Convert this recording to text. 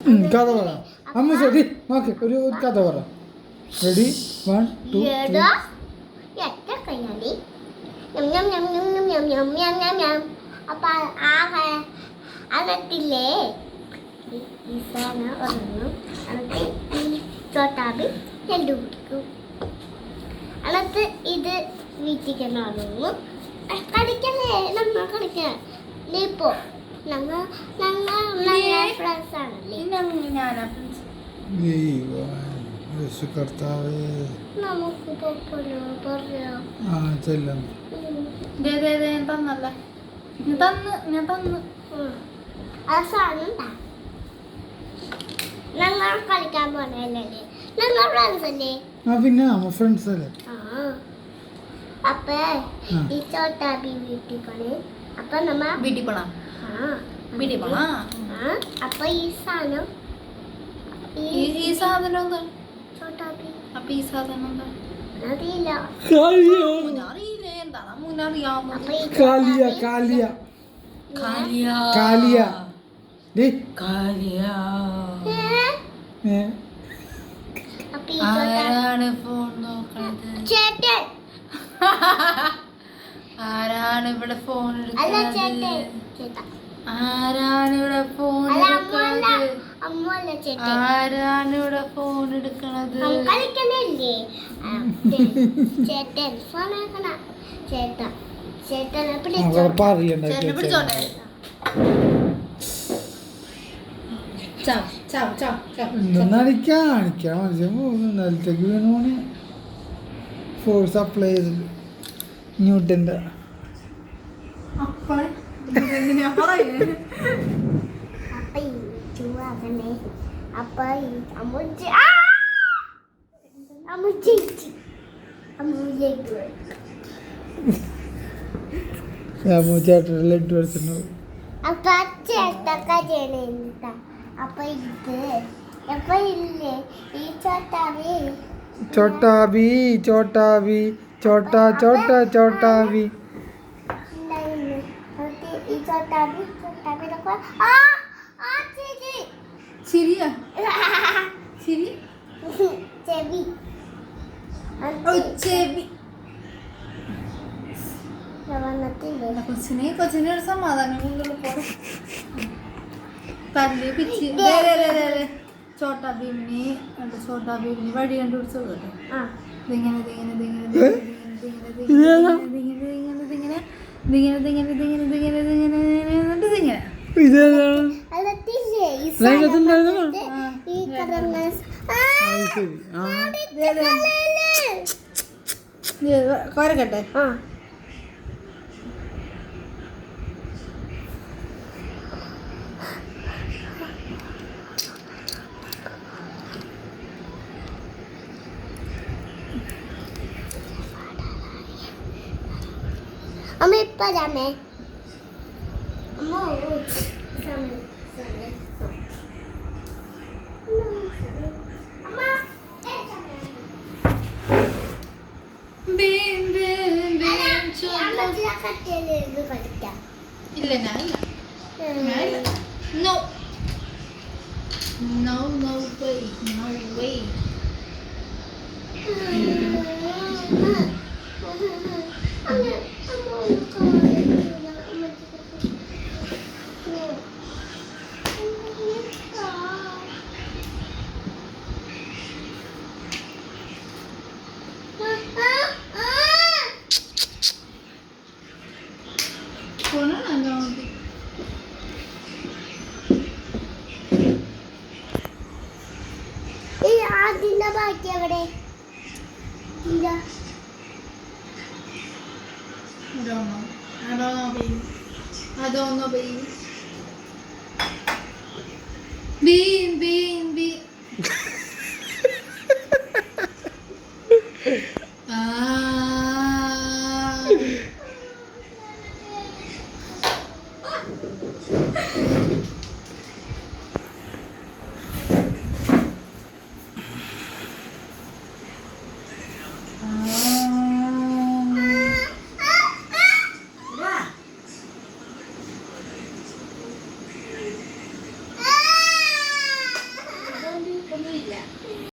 കഥ പറ അമ്മ ശരി നോക്കി ഒരു കഥ പറ റെഡി വൺ ടു അപ്പൊ ആ അതെത്തില്ലേ ഈസാന ഉറങ്ങും എന്നിട്ട് ഈ ചോട്ടാബി രണ്ടു കുടിക്കും എന്നിട്ട് ഇത് വീട്ടിൽ ഉറങ്ങും കളിക്കല്ലേ നമ്മൾ കളിക്കാം ഇപ്പോ ഞങ്ങൾ ഞങ്ങൾ കർത്താവേ ആ ചെല്ലാം തന്നല്ലേ തന്ന് ഞാൻ തന്ന് പിന്നെ നമ്മ ഫ്രണ്ട്സ് അല്ലേ അപ്പേ ഈ ചോട്ടാ വീട്ടിൽ പോണേ അപ്പൊ നമ്മ വീട്ടിൽ പോണാ വീട്ടിൽ പോണാ അപ്പൊ ഈ സാധനം ഈ സാധനം എന്താണ് അപ്പൊ ഈ സാധനം എന്താണ് അറിയില്ല അറിയില്ലേ എന്താ മുന്നറിയാമോ കാലിയ കാലിയ. കാലിയ. കാലിയ. കാലിയ. ആരാണ് ഫോൺ നോക്കണത്? ചേട്ടൻ. ആരാണ് ഇവിടെ ഫോൺ ആരാണ് ഇവിടെ ഫോൺ എടുക്കുന്നത് ആരാണ് ഇവിടെ ഫോൺ എടുക്കണത്? കളിക്കണല്ലേ? ചേട്ടൻ ഫോൺ എടുക്കണ ചേട്ടൻ. അപ്പ അതന്നെ അപ്പൊ അമ്മൂജി അമ്മൂജി അമ്മൂജേട്ടനെല്ലാം ഇട്ട് വരുത്തുന്നു അപ്പൊ ചേട്ടക്ക ചെയ്യണ അപ്പൊ ഇത് അപ്പൊ ഇല്ലേ? ഈ ചോട്ടാവി. ചോട്ടാവി ചോട്ടാവി ചോട്ടാ ചോട്ടാ ചോട്ടാവി. ഈ ചോട്ടാവി ചോട്ടാവി ശരിയാ ചിരി ചെവി ചെവി കൊച്ചിനെ കൊച്ചിനെ ഒരു സമാധാനം കൊണ്ടുള്ള തല്ല് പിച്ച്. ചോട്ടാ ഭീമിനി ചോട്ടാ ഭീമിനി വഴി കണ്ടുപിടിച്ചു കേട്ടോ ഇതിങ്ങനെ ഇതിങ്ങനെ ഇതിങ്ങനെ ഇതിങ്ങനെ ഇതിങ്ങനെ ഇതിങ്ങനെ ഇതിങ്ങനെ ഇതിങ്ങനെ ഇതിങ്ങനെ ഇതിങ്ങനെ ഇതിങ്ങനെ ഇതിങ്ങനെ കോരക്കട്ടെ. ആ. അമ്മ ഇപ്പഴാമേ അമ്മ സമയം ഇല്ല ഞാൻ ഇല്ല no no no way no way അതിന്റെ ബാക്കി എവിടെ? ആ.